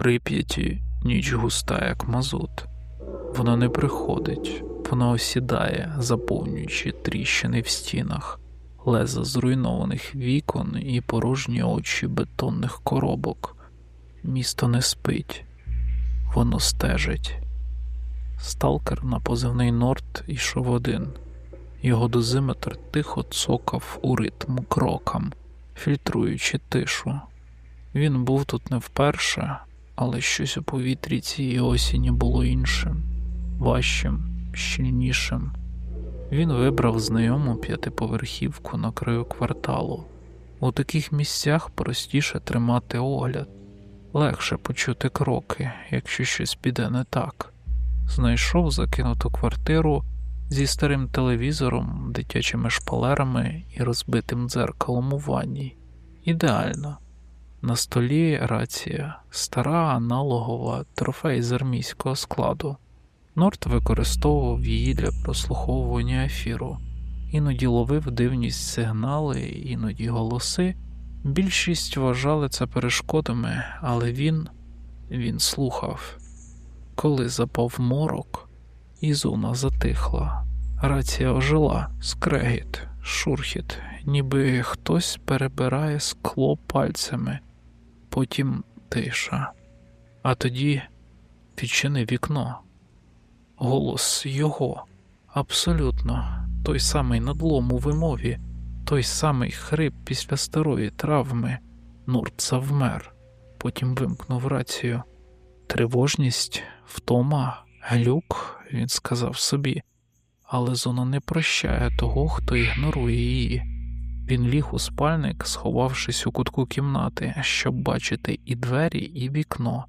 Прип'яті ніч густа, як мазут. Вона не приходить, вона осідає, заповнюючи тріщини в стінах, леза зруйнованих вікон і порожні очі бетонних коробок. Місто не спить, воно стежить. Сталкер на позивний Норд ішов один. Його дозиметр тихо цокав у ритм крокам, фільтруючи тишу. Він був тут не вперше, але щось у повітрі цієї осені було іншим, важчим, щільнішим. Він вибрав знайому п'ятиповерхівку на краю кварталу. У таких місцях простіше тримати огляд, легше почути кроки, якщо щось піде не так. Знайшов закинуту квартиру зі старим телевізором, дитячими шпалерами і розбитим дзеркалом у ванні. Ідеально. На столі рація, стара аналогова трофей з армійського складу. Норт використовував її для прослуховування ефіру, іноді ловив дивність сигнали, іноді голоси. Більшість вважали це перешкодами, але він він слухав. Коли запав морок, Ізуна затихла, рація ожила, скрегіт, шурхіт, ніби хтось перебирає скло пальцями, потім тиша, а тоді відчини вікно. Голос його, абсолютно, той самий надлом у вимові, той самий хрип після старої травми. Нурт завмер, потім вимкнув рацію. Тривожність, втома, глюк, він сказав собі, але зона не прощає того, хто ігнорує її. Він ліг у спальник, сховавшись у кутку кімнати, щоб бачити і двері, і вікно,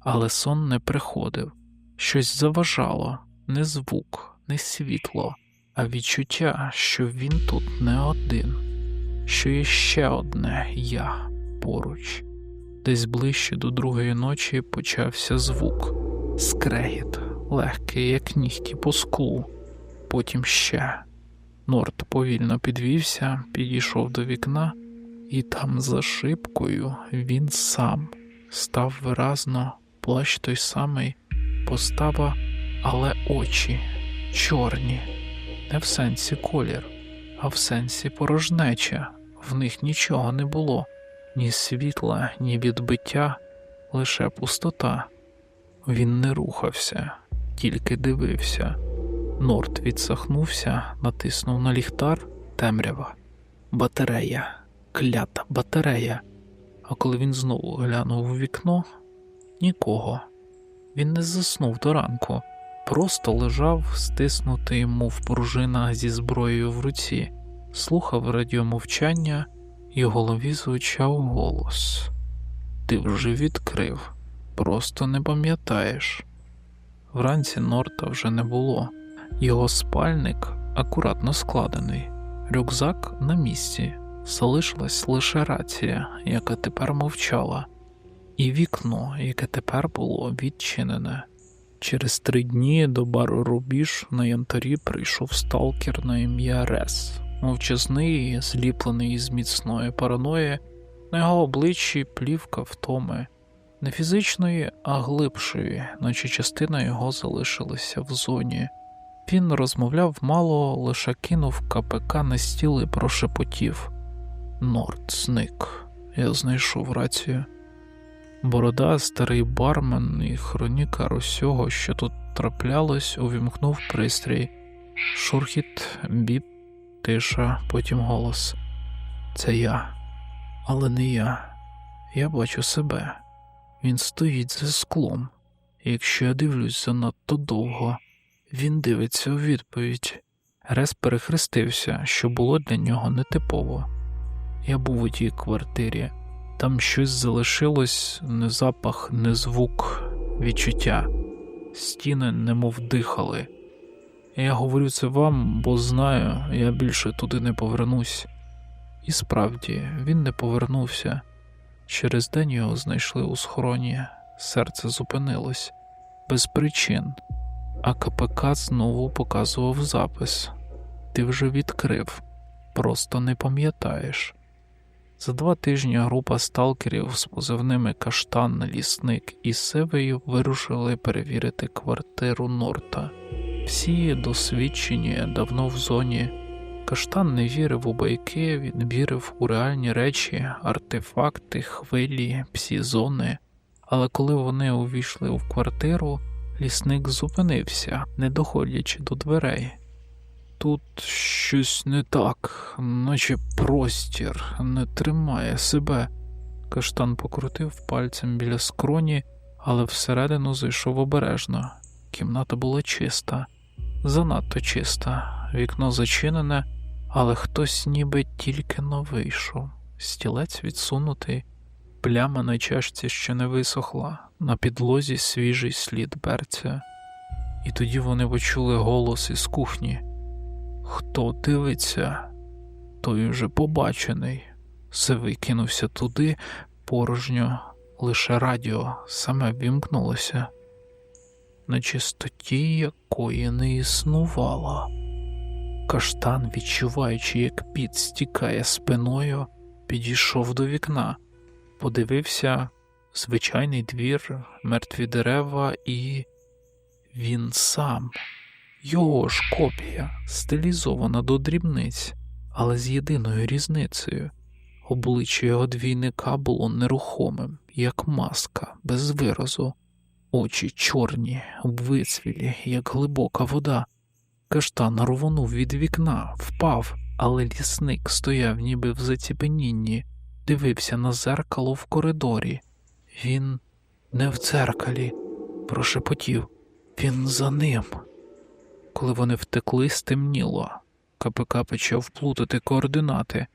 але сон не приходив. Щось заважало, не звук, не світло, а відчуття, що він тут не один, що є ще одне я поруч. Десь ближче до другої ночі почався звук, скрегіт, легкий, як нігті по склу, потім ще. Норт повільно підвівся, підійшов до вікна, і там за шибкою він сам став виразно, плащ той самий, постава, але очі чорні, не в сенсі колір, а в сенсі порожнеча. В них нічого не було, ні світла, ні відбиття, лише пустота. Він не рухався, тільки дивився. Норт відсахнувся, натиснув на ліхтар темрява. Батарея, клята батарея. А коли він знову глянув у вікно, нікого. Він не заснув до ранку, просто лежав, стиснутий, мов пружина зі зброєю в руці, слухав радіомовчання, і в голові звучав голос: Ти вже відкрив, просто не пам'ятаєш. Вранці Норта вже не було. Його спальник акуратно складений, рюкзак на місці, залишилась лише рація, яка тепер мовчала, і вікно, яке тепер було відчинене. Через три дні до бару Рубіж на янтарі прийшов сталкер на ім'я Рес, мовчазний, зліплений із міцної параної, на його обличчі плівка втоми, не фізичної, а глибшої, наче частина його залишилася в зоні. Він розмовляв мало, лише кинув КПК на стіл і прошепотів. Норд зник. Я знайшов рацію. Борода, старий бармен і хронікар усього, що тут траплялось, увімкнув пристрій. Шурхіт, біп, тиша, потім голос. Це я, але не я. Я бачу себе. Він стоїть за склом. Якщо я дивлюсь занадто довго. Він дивиться у відповідь. Рес перехрестився, що було для нього нетипово. Я був у тій квартирі, там щось залишилось, не запах, не звук, відчуття, стіни немов дихали. Я говорю це вам, бо знаю, я більше туди не повернусь. І справді, він не повернувся. Через день його знайшли у схороні, серце зупинилось без причин а КПК знову показував запис. Ти вже відкрив, просто не пам'ятаєш. За два тижні група сталкерів з позивними Каштан, Лісник і Севею вирушили перевірити квартиру Норта. Всі досвідчені давно в зоні. Каштан не вірив у байки, він вірив у реальні речі, артефакти, хвилі, псі-зони. Але коли вони увійшли в квартиру, лісник зупинився, не доходячи до дверей. Тут щось не так, наче простір не тримає себе. Каштан покрутив пальцем біля скроні, але всередину зайшов обережно. Кімната була чиста, занадто чиста, вікно зачинене, але хтось ніби тільки но вийшов. Стілець відсунутий, пляма на чашці ще не висохла, на підлозі свіжий слід берця. І тоді вони почули голос із кухні. Хто дивиться, той уже побачений. Сивий кинувся туди, порожньо, лише радіо саме вімкнулося, на чистоті якої не існувало. Каштан, відчуваючи, як піт стікає спиною, підійшов до вікна, подивився звичайний двір, мертві дерева, і він сам. Його ж копія, стилізована до дрібниць, але з єдиною різницею. Обличчя його двійника було нерухомим, як маска, без виразу, очі чорні, вицвілі, як глибока вода. Каштан рвонув від вікна, впав, але лісник стояв, ніби в заціпенінні, дивився на зеркало в коридорі. Він не в дзеркалі, прошепотів, він за ним. Коли вони втекли, стемніло. КПК почав плутати координати,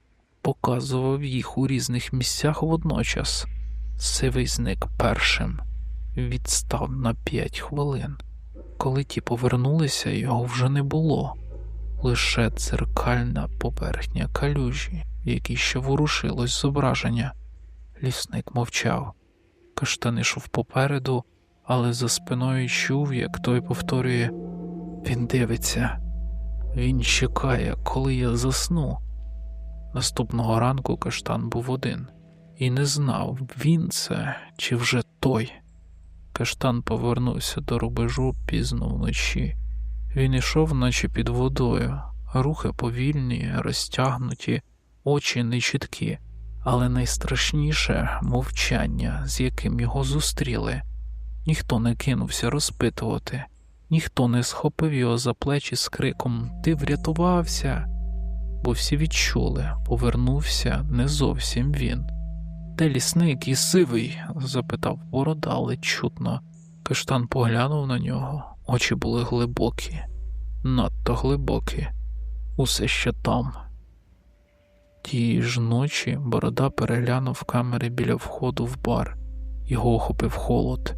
показував їх у різних місцях водночас. Сивий зник першим, відстав на п'ять хвилин. Коли ті повернулися, його вже не було, лише дзеркальна поверхня калюжі, в якій ще ворушилось зображення. Лісник мовчав. Каштан ішов попереду, але за спиною чув, як той повторює. Він дивиться, він чекає, коли я засну. Наступного ранку каштан був один і не знав, він це чи вже той. Каштан повернувся до рубежу пізно вночі. Він ішов, наче під водою, рухи повільні, розтягнуті, очі нечіткі, але найстрашніше мовчання, з яким його зустріли. Ніхто не кинувся розпитувати. Ніхто не схопив його за плечі з криком Ти врятувався, бо всі відчули, повернувся не зовсім він. Де лісник і сивий? запитав борода, але чутно. Каштан поглянув на нього, очі були глибокі, надто глибокі, усе ще там. Тієї ж ночі борода переглянув камери біля входу в бар, його охопив холод.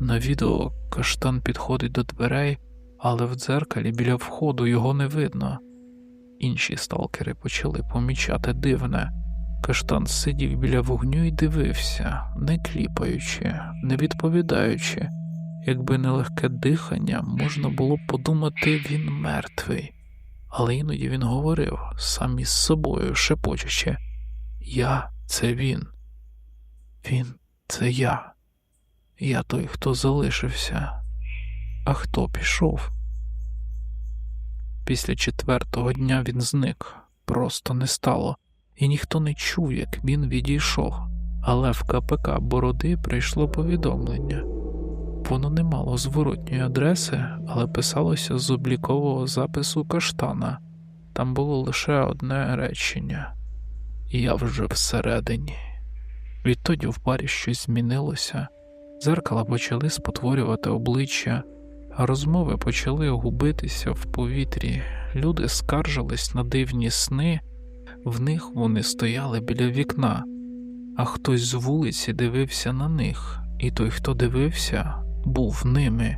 На відео каштан підходить до дверей, але в дзеркалі біля входу його не видно. Інші сталкери почали помічати дивне. Каштан сидів біля вогню і дивився, не кліпаючи, не відповідаючи. Якби не легке дихання, можна було подумати, він мертвий, але іноді він говорив сам із собою, шепочучи Я це він, він це я. Я той, хто залишився, а хто пішов. Після четвертого дня він зник, просто не стало, і ніхто не чув, як він відійшов, але в КПК Бороди прийшло повідомлення. Воно не мало зворотньої адреси, але писалося з облікового запису каштана. Там було лише одне речення Я вже всередині. Відтоді в парі щось змінилося. Зеркала почали спотворювати обличчя, розмови почали губитися в повітрі. Люди скаржились на дивні сни, в них вони стояли біля вікна, а хтось з вулиці дивився на них, і той, хто дивився, був ними.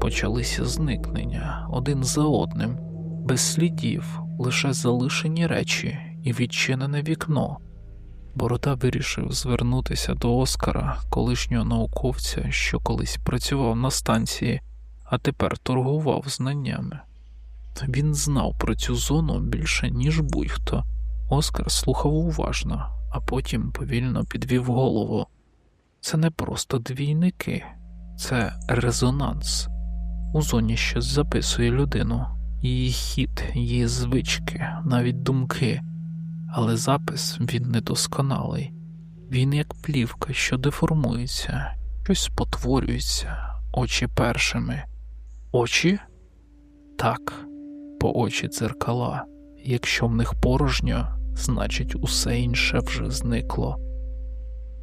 Почалися зникнення один за одним, без слідів, лише залишені речі і відчинене вікно. Борода вирішив звернутися до Оскара, колишнього науковця, що колись працював на станції, а тепер торгував знаннями. Він знав про цю зону більше, ніж будь-хто. Оскар слухав уважно, а потім повільно підвів голову. Це не просто двійники, це резонанс. У зоні щось записує людину, її хід, її звички, навіть думки, але запис він недосконалий. Він як плівка, що деформується, щось спотворюється, очі першими. Очі? Так, по очі дзеркала. Якщо в них порожньо, значить усе інше вже зникло.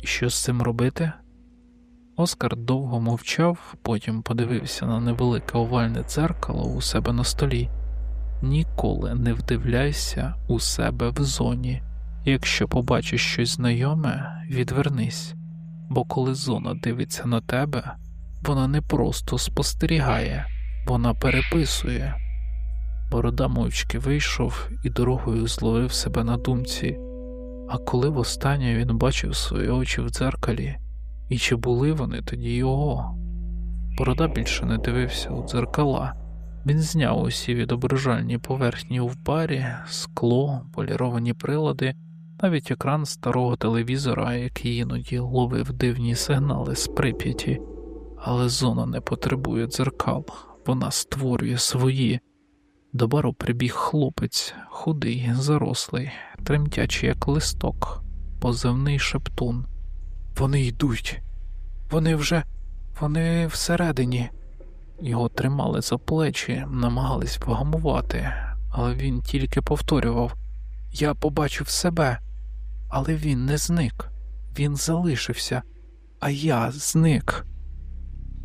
І що з цим робити? Оскар довго мовчав, потім подивився на невелике овальне дзеркало у себе на столі. Ніколи не вдивляйся у себе в зоні. Якщо побачиш щось знайоме, відвернись, бо коли зона дивиться на тебе, вона не просто спостерігає, вона переписує. Борода мовчки вийшов і дорогою зловив себе на думці, а коли востаннє він бачив свої очі в дзеркалі, і чи були вони тоді його? Борода більше не дивився у дзеркала. Він зняв усі відображальні поверхні в барі, скло, поліровані прилади, навіть екран старого телевізора, який іноді ловив дивні сигнали з прип'яті, але зона не потребує дзеркал, вона створює свої. До бару прибіг хлопець, худий, зарослий, тремтячий, як листок, позивний шептун. Вони йдуть, вони вже, вони всередині. Його тримали за плечі, намагались вгамувати, але він тільки повторював Я побачив себе, але він не зник, він залишився, а я зник.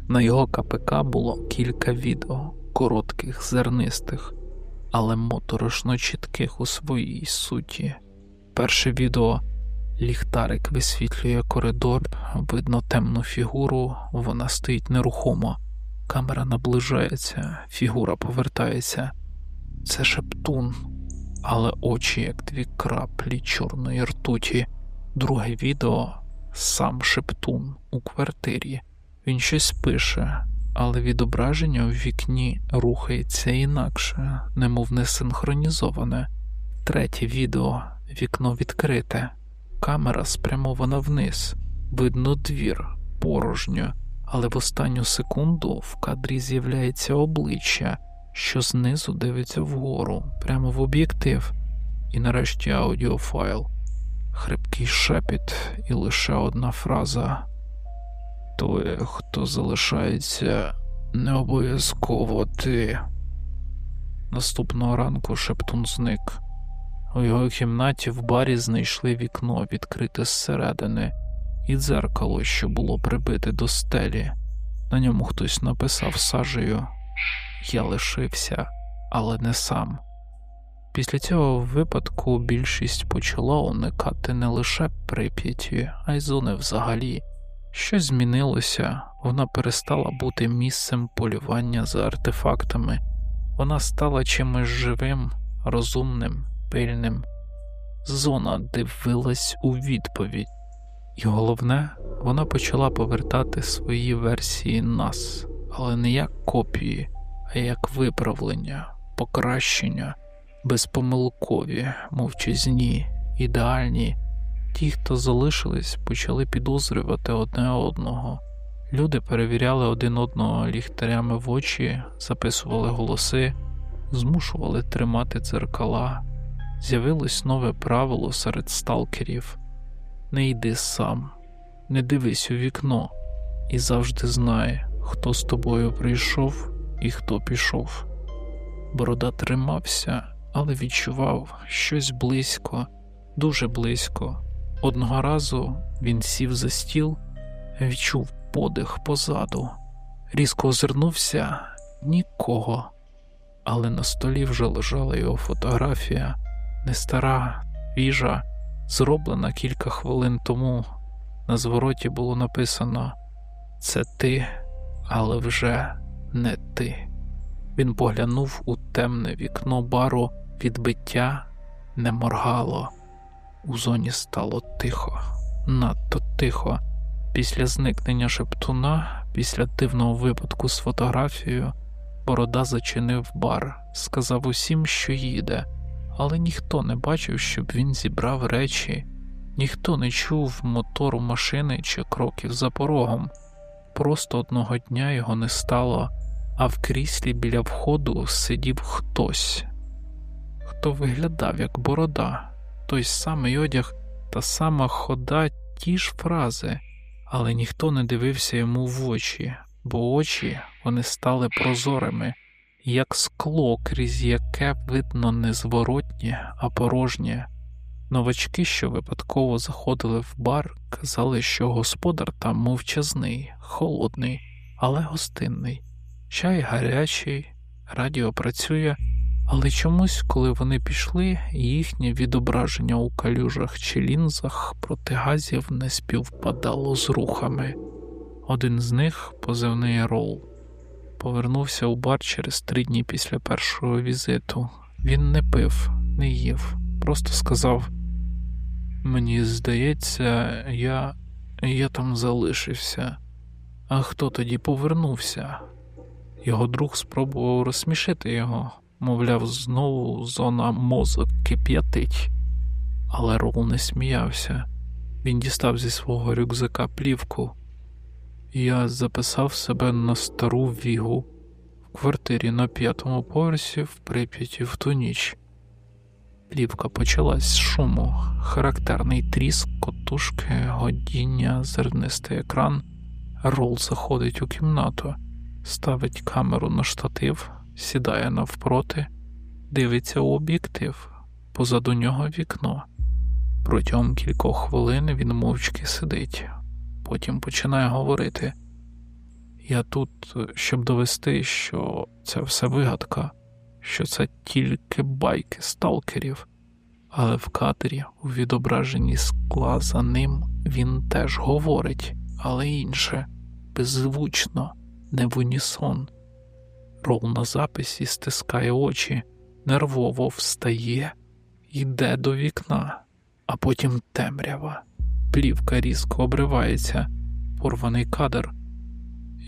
На його КПК було кілька відео, коротких, зернистих, але моторошно чітких у своїй суті. Перше відео ліхтарик висвітлює коридор, видно темну фігуру, вона стоїть нерухомо. Камера наближається, фігура повертається. Це шептун, але очі, як дві краплі чорної ртуті. Друге відео сам шептун у квартирі. Він щось пише, але відображення в вікні рухається інакше, немов не синхронізоване. Третє відео вікно відкрите, камера спрямована вниз, видно двір, порожньо. Але в останню секунду в кадрі з'являється обличчя, що знизу дивиться вгору, прямо в об'єктив, і нарешті аудіофайл, хрипкий шепіт і лише одна фраза. Той, хто залишається, не обов'язково ти. Наступного ранку шептун зник. У його кімнаті в барі знайшли вікно, відкрите зсередини і дзеркало, що було прибите до стелі. На ньому хтось написав сажею Я лишився, але не сам. Після цього випадку більшість почала уникати не лише прип'яті, а й зони взагалі. Щось змінилося, вона перестала бути місцем полювання за артефактами, вона стала чимось живим, розумним, пильним. Зона дивилась у відповідь. І головне, вона почала повертати свої версії нас, але не як копії, а як виправлення, покращення, безпомилкові, мовчазні, ідеальні. Ті, хто залишились, почали підозрювати одне одного. Люди перевіряли один одного ліхтарями в очі, записували голоси, змушували тримати дзеркала. З'явилось нове правило серед сталкерів не йди сам, не дивись у вікно і завжди знай, хто з тобою прийшов і хто пішов. Борода тримався, але відчував щось близько, дуже близько. Одного разу він сів за стіл, відчув подих позаду, різко озирнувся нікого, але на столі вже лежала його фотографія, не стара, віжа зроблена кілька хвилин тому. На звороті було написано Це ти, але вже не ти. Він поглянув у темне вікно бару відбиття не моргало. У зоні стало тихо, надто тихо. Після зникнення шептуна, після дивного випадку з фотографією, Борода зачинив бар, сказав усім, що їде, але ніхто не бачив, щоб він зібрав речі. Ніхто не чув мотору машини чи кроків за порогом. Просто одного дня його не стало, а в кріслі біля входу сидів хтось, хто виглядав як борода, той самий одяг та сама хода, ті ж фрази, але ніхто не дивився йому в очі, бо очі вони стали прозорими, як скло, крізь яке видно не зворотнє, а порожнє. Новачки, що випадково заходили в бар, казали, що господар там мовчазний, холодний, але гостинний, чай гарячий, радіо працює, але чомусь, коли вони пішли, їхнє відображення у калюжах чи лінзах протигазів не співпадало з рухами. Один з них, позивний Рол, повернувся у бар через три дні після першого візиту. Він не пив, не їв, просто сказав. Мені здається, я я там залишився. А хто тоді повернувся? Його друг спробував розсмішити його, мовляв, знову зона мозок кип'ятить. Але Рол не сміявся. Він дістав зі свого рюкзака плівку. Я записав себе на стару вігу в квартирі на п'ятому поверсі в Прип'яті в ту ніч. Плівка почалась з шуму, характерний тріск, котушки, годіння, зернистий екран. Рол заходить у кімнату, ставить камеру на штатив, сідає навпроти, дивиться у об'єктив, позаду нього вікно. Протягом кількох хвилин він мовчки сидить, потім починає говорити: Я тут, щоб довести, що це все вигадка що це тільки байки сталкерів, але в катері у відображенні скла за ним він теж говорить, але інше, беззвучно, не в унісон. Рол на записі стискає очі, нервово встає, йде до вікна, а потім темрява. Плівка різко обривається, порваний кадр.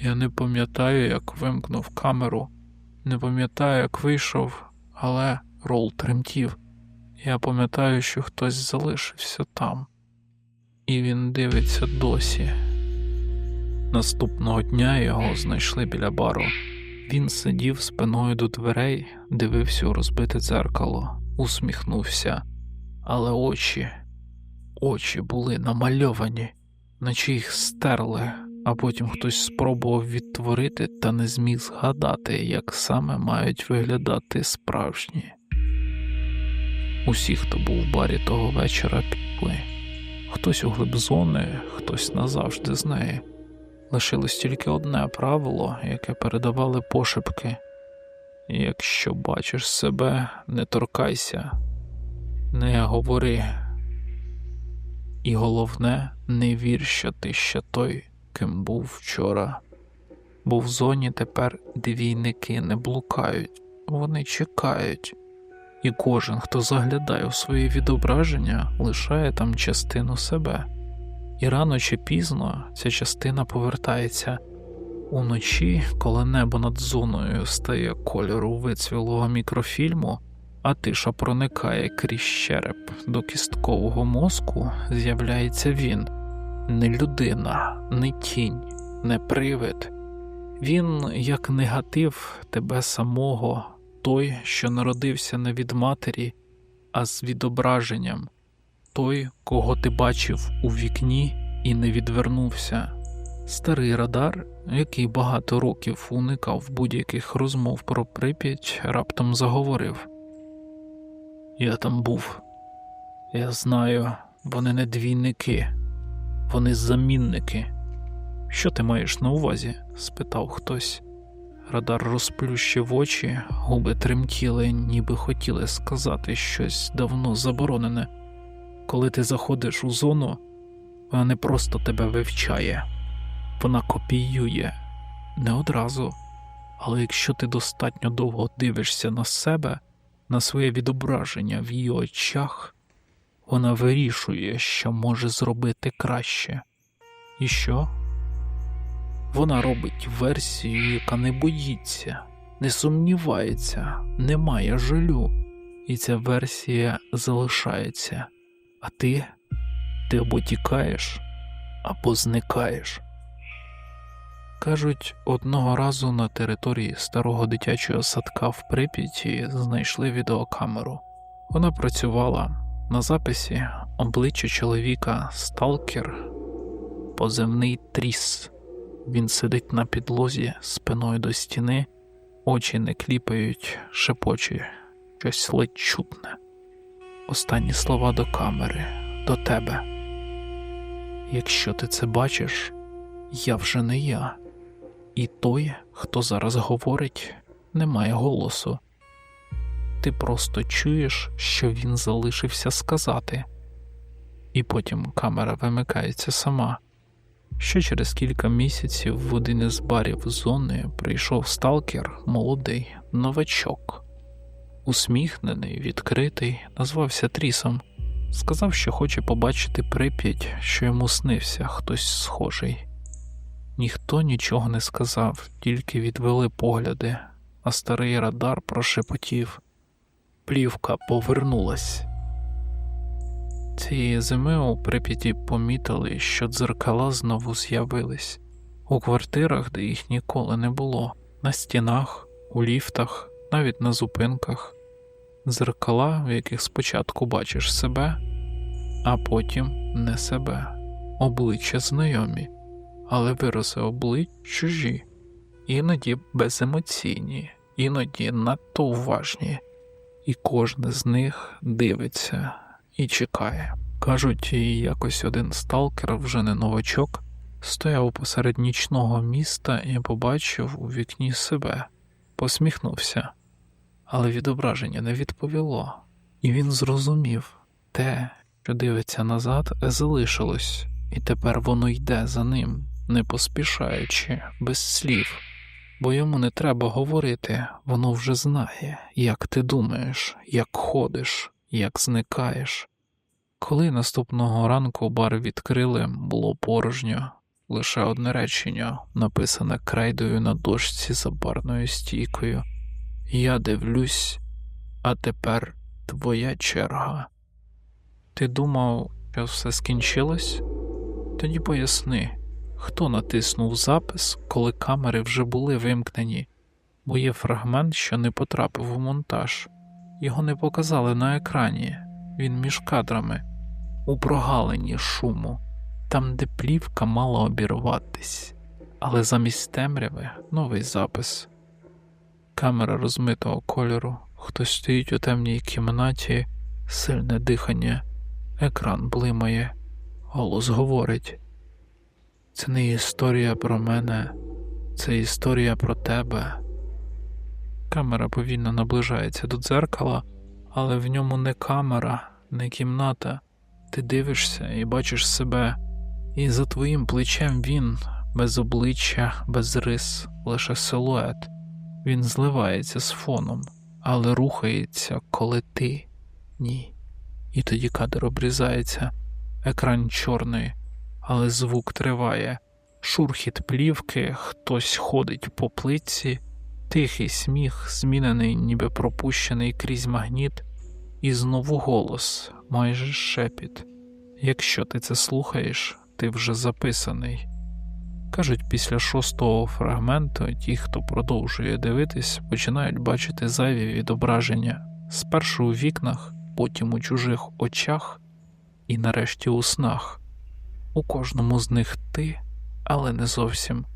Я не пам'ятаю, як вимкнув камеру. Не пам'ятаю, як вийшов, але рол тремтів. Я пам'ятаю, що хтось залишився там, і він дивиться досі. Наступного дня його знайшли біля бару. Він сидів спиною до дверей, дивився у розбите дзеркало, усміхнувся, але очі, очі були намальовані, наче їх стерли а потім хтось спробував відтворити та не зміг згадати, як саме мають виглядати справжні. Усі, хто був в барі того вечора, пішли. Хтось у глиб зони, хтось назавжди з неї. Лишилось тільки одне правило, яке передавали пошепки якщо бачиш себе, не торкайся, не говори. І головне, не вір, що ти ще той, ким був вчора, бо в зоні тепер двійники не блукають, вони чекають, і кожен, хто заглядає у свої відображення, лишає там частину себе. І рано чи пізно ця частина повертається. Уночі, коли небо над зоною стає кольору вицвілого мікрофільму, а тиша проникає крізь череп до кісткового мозку, з'являється він не людина, не тінь, не привид. Він, як негатив тебе самого, той, що народився не від матері, а з відображенням, той, кого ти бачив у вікні і не відвернувся. Старий радар, який багато років уникав будь-яких розмов про прип'ять, раптом заговорив: Я там був, я знаю, вони не двійники. Вони замінники. Що ти маєш на увазі? спитав хтось. Радар розплющив очі, губи тремтіли, ніби хотіли сказати щось давно заборонене. Коли ти заходиш у зону, вона не просто тебе вивчає, вона копіює не одразу. Але якщо ти достатньо довго дивишся на себе, на своє відображення в її очах, вона вирішує, що може зробити краще. І що? Вона робить версію, яка не боїться, не сумнівається, не має жалю, і ця версія залишається. А ти Ти або тікаєш, або зникаєш. Кажуть, одного разу на території старого дитячого садка в Прип'яті знайшли відеокамеру. Вона працювала на записі обличчя чоловіка Сталкер, позивний тріс. Він сидить на підлозі спиною до стіни, очі не кліпають, шепоче, щось ледь чутне. Останні слова до камери, до тебе. Якщо ти це бачиш, я вже не я. І той, хто зараз говорить, не має голосу. Ти просто чуєш, що він залишився сказати, і потім камера вимикається сама. Ще через кілька місяців в один із барів зони прийшов сталкер, молодий, новачок, усміхнений, відкритий, назвався Трісом, сказав, що хоче побачити прип'ять, що йому снився хтось схожий. Ніхто нічого не сказав, тільки відвели погляди, а старий радар прошепотів. Плівка повернулась. Цієї зими у Прип'яті помітили, що дзеркала знову з'явились у квартирах, де їх ніколи не було, на стінах, у ліфтах, навіть на зупинках, дзеркала, в яких спочатку бачиш себе, а потім не себе, обличчя знайомі, але вирази облич чужі, іноді беземоційні, іноді надто уважні, і кожне з них дивиться і чекає. Кажуть, якось один сталкер, вже не новачок, стояв посеред нічного міста і побачив у вікні себе, посміхнувся, але відображення не відповіло, і він зрозумів те, що дивиться назад, залишилось, і тепер воно йде за ним, не поспішаючи, без слів. Бо йому не треба говорити, воно вже знає, як ти думаєш, як ходиш, як зникаєш. Коли наступного ранку бар відкрили, було порожньо, лише одне речення, написане крейдою на дошці за барною стійкою. Я дивлюсь, а тепер твоя черга. Ти думав, що все скінчилось? Тоді поясни, хто натиснув запис, коли камери вже були вимкнені, бо є фрагмент, що не потрапив у монтаж. Його не показали на екрані, він між кадрами, у прогалині шуму, там, де плівка мала обірватись, але замість темряви новий запис. Камера розмитого кольору, хтось стоїть у темній кімнаті, сильне дихання, екран блимає, голос говорить. Це не історія про мене, це історія про тебе. Камера повільно наближається до дзеркала, але в ньому не камера, не кімната. Ти дивишся і бачиш себе, і за твоїм плечем він без обличчя, без рис, лише силует. Він зливається з фоном, але рухається, коли ти ні. І тоді кадр обрізається, екран чорний, але звук триває, шурхіт плівки, хтось ходить по плитці. Тихий сміх, змінений, ніби пропущений крізь магніт, і знову голос, майже шепіт. Якщо ти це слухаєш, ти вже записаний. Кажуть, після шостого фрагменту ті, хто продовжує дивитись, починають бачити зайві відображення спершу у вікнах, потім у чужих очах і нарешті у снах. У кожному з них ти, але не зовсім.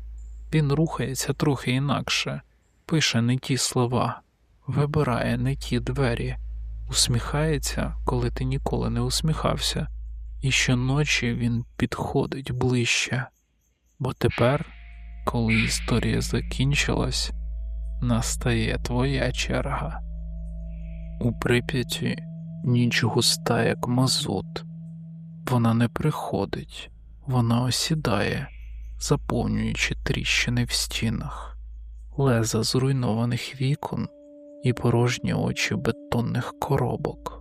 Він рухається трохи інакше пише не ті слова, вибирає не ті двері, усміхається, коли ти ніколи не усміхався, і щоночі він підходить ближче, бо тепер, коли історія закінчилась, настає твоя черга. У прип'яті ніч густа, як мазут, вона не приходить, вона осідає, заповнюючи тріщини в стінах леза зруйнованих вікон і порожні очі бетонних коробок.